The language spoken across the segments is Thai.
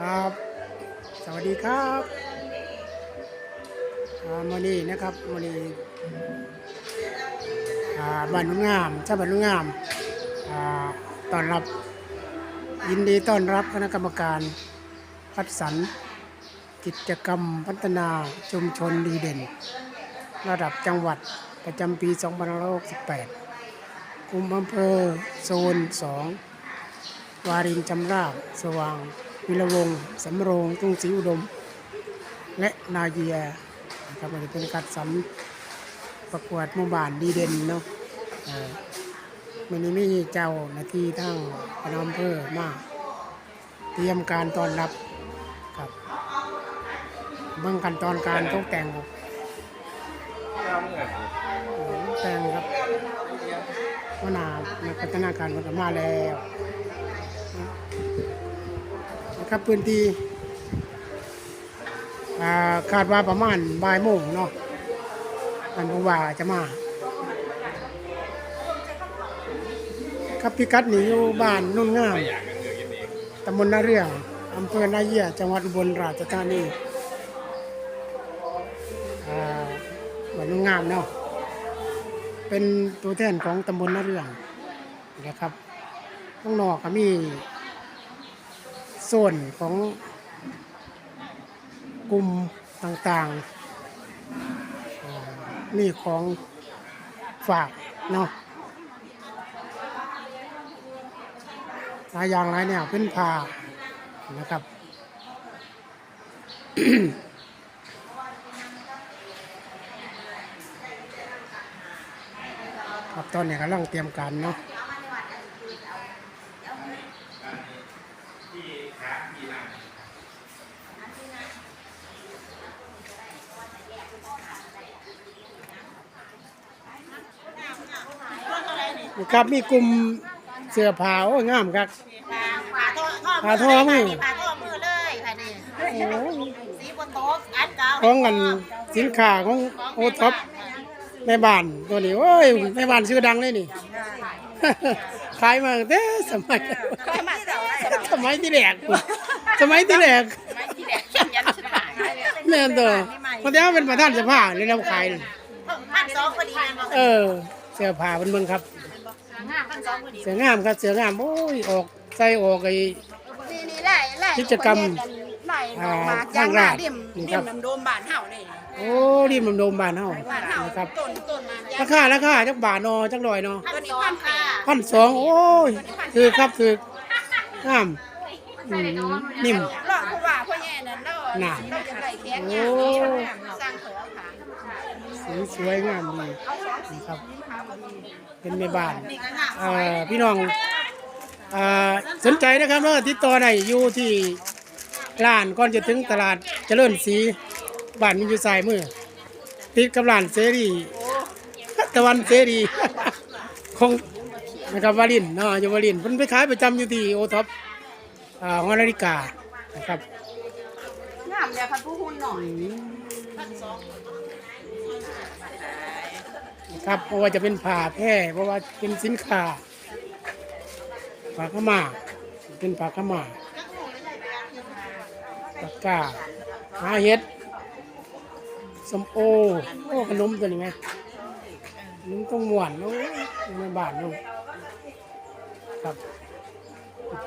ครับ สวัสดีครับมานี่นะครับมานี่อ่าบ้านนุ่งงามชาวบ้านนุ่งงามต้อนรับยินดีต้อนรับคณะกรรมการคัดสรรกิจกรรมพัฒนาชุมชนดีเด่น ระดับจังหวัดประจำปี 2568กลุ่มอำเภอโซน 2 วารินจำราบสว่าง วิรวงศ์สำโรงตุ้งศรีอุดม และนาเยียนะครับมันจะเป็นการสรรประกวดหมู่บ้านดีเด่นเนาะมันนี้มีเจ้าหน้าที่ทั้งคณะอำเภอมาเตรียมการต้อนรับครับเบื้องขั้นตอนการตกแต่งครับแต่งครับว่านานักพัฒนาการมันก็มาแล้ว ครับพื้นที่าคาดว่าประมาณบ่ายโมงเนาะท่านผู้ว่าจะมา ครับพิกัดนี้อยู่บ้านนุ่นงามตำบลนาเรื่องอำเภอนาเยียจังหวัดอุบลราชธานีบ้านนุ่นงามเนาะเป็นตัวแทนของตำบลนาเรื่องนะครับข้างนอกก็มี ส่วนของกลุ่มต่างๆนี่ของฝากเนาะหลายอย่างหลายแนวเป็นผ้านะครับครับตอนนี้กำลังเตรียมการเนาะ ครับมีกลุ่มเสื้อผ้าโอ้ยงามครับผ่าท่อผ่าท่อมือผ่าท่อมือเลยค่ะนี่โอ้ยสีบนโต๊ะอันเก่าของกันสินค้าของโอท็อปแม่บ้านตัวนี้โอ้ยแม่บ้านชื่อดังเลยนี่ ขายมาตั้งแต่สมัยก็มาเจ้าสมัยที่แรกพุ่นสมัยที่แรกไม่ที่แดกยันชิบหายแม่นตัวมันจะเป็นประธานสภาเลยเราขายนี่พันสองพอดีนะเออ เสื้อผ้าเป็นเมืองครับห้าพันสองพอดีเสื้องามครับเสื้องามโอ้ยออกใส่ออกไอ้นี่นี่ไล่ไล่กิจกรรมไล่อ่ามาทางราชดิ่มนี่คดิ่รัมบน้ำ โดมบานเห่านี่โอ้รีบมันโดมบ้านเฮาบานเห่านะครับต้นต้นมาราคาราคาจักบาทนอจักหน่อยเนาะพันสองค่ะพันสองโอ้ยคือครับคือน้ำอืมนิ่มรอดผู้ว่าพ่อแย่นั่นเราน่ะเราจะไล่แข้งโอ้สร้างเสือค่ะสีสวยงามดีนะครับ เป็นแม่บ้านนี่ก็งามเอ่อพี่น้องเอ่อสนใจนะครับว่าติดต่อได้อยู่ที่ร้านก่อนจะถึงตลาดเจริญศรี บ้านมีอยู่สายมือติดกับร้านเสรีตะวันเสรีคงนะครับวารินเนาะอยู่วารินเพิ่นไปขายประจำอยู่ที่โอท็อปอ่าฮอนาฬิกานะครับงามเลยค่ะผู้หุ่นหน่อยครับเพราะว่าจะเป็นผ่าแพร่เพราะว่าเป็นสินค้าผ้าขาวมาเป็นผ้าขาวมาตะกร้าหาเห็ด สมโอโอ้ขนมตัวนี้ไหมขนมต้องหวานโอ้ยในบ้านเนาะครับ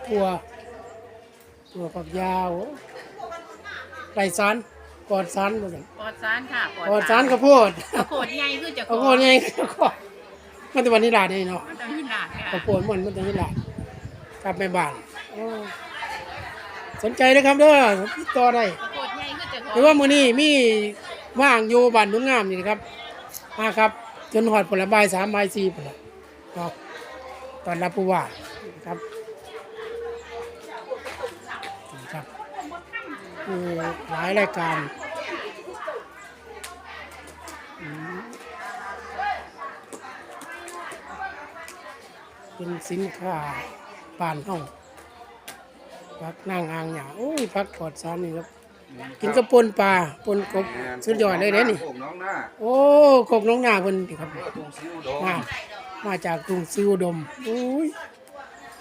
ตัวตัวฝักยาวไรสารปลอดสารบ่ซั่นปอดสารค่ะปลอดสารข้าวโพดโคตรใหญ่คือจะข้าวโพดไงข้าวโพดมันจะวันนี้ลาได้เนาะมันต้องหินหลาดค่ะข้าวโพดมันมันจะนี้ลากลับไปบ้านโอ้สนใจนะครับเด้อติดต่อได้โคตรใหญ่คือจะหรือว่ามื้อนี้มี ว่างอยู่บ้านนุ่นงามนี่นะครับมาครับจนหอดผลบ่ายสามบ่ายสี่ผลเนาะตอนรับผู้ว่าครับครับหลายรายการเป็นสินค้าป่านห้องพักนั่งอ่างหยาโอ้ยพักปลอดสารนี่ครับ กินกระปนปลาปนกบสุดยอดเลยเด้นี่โป่งน้องหน้าโอ้กบน้องนาเพิ่นนี่ครับเพื่อตรงซิวโดมมามาจากกรุงซิวดมโอ้ย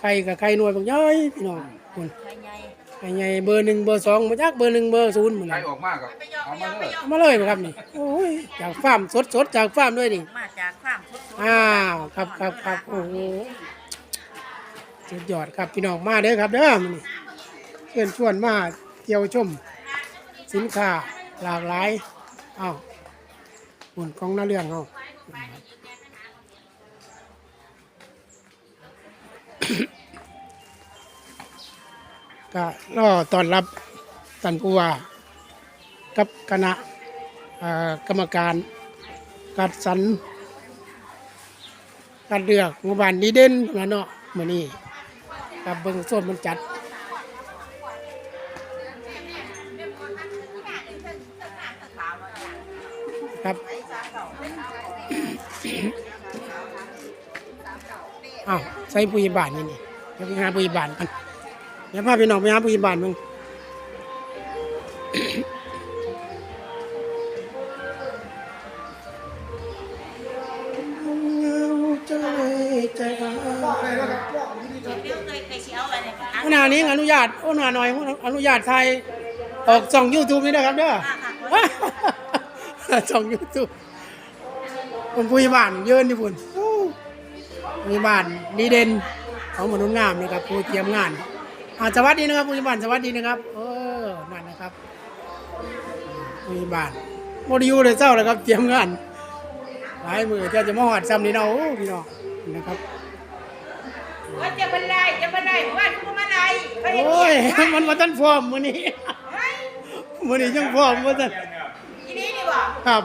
ไข่กับไข่หน่วยบางย่อยพี่น้องคุณใหญ่คไอ้ไงเบอร์หนึ่งเบอร์สองมาจากเบอร์หนึ่งเบอร์ศูนย์หมดใครเลยออกมากกับเอามาเลยเอามาเลยบ่ครับนี่โอ้ยจากฟาร์มสดสดๆจากฟาร์มด้วยนี่ มาจากข้ามพุทธอ้าวครับครับครับโอ้โห สุดยอดครับพี่น้องมาเด้อครับเด้อมื้อนี้เชิญชวนมาเที่ยวชม สินค้าหลากหลายอ้าวหุ่นของน้าเรื่องเอาก็รอต้อนรับท่านผู้ว่ากับคณะกรรมการกัดสรรกัดเลือกหมู่บ้านดีเด่นมาเนาะมือนี้กับเบิ่งส้มมันจัด ครับอ้าวใส่ปุยบานนี่นี่เดี๋ยวไปหาปุยบานกันเดี๋ยวพาพี่น้องไปหาปุยบานมึงใจใจอ่อนขณะนี้อนุญาตโอ้หน่อยหน่อยอนุญาตไทยออกส่องยูทูบนี่นะครับเด้อ ช่องยูทูบผมคุยบ้านเยินญี่ปุ่นมีบ้านดีเด่นของมนุษย์งามนะครับผู้เตรียมงานอาสวัสดีนะครับผู้ใหญ่บ้านสวัสดีนะครับ เออนั่นนะครับผู้ใหญ่บ้านโมดิยูเลยเจ้าเลยครับเตรียมงานหลายมือจะจะมาหอดซ้ำนี่เนาะโอ้พี่น้องนะครับว่าจะบันไดจะบันไดว่าจะบันไดโอ้ยมันมาตั้นฟอร์มมือนี้ มือนี้ยังฟอร์มมาตั้นทีนี้นี่บ่ครับ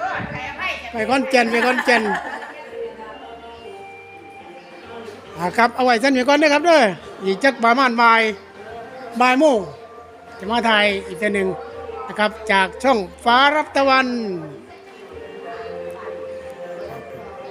ก็ใครให้จะไปคอนแก่นไปคอนแก่นอ่าครับเอาไว้สั้นไปก่อนนะครับเด้ออีกจักประมาณบ่ายบ่ายโมงจะมาถ่ายอีกทีหนึ่งนะครับ จากช่องฟ้ารับตะวัน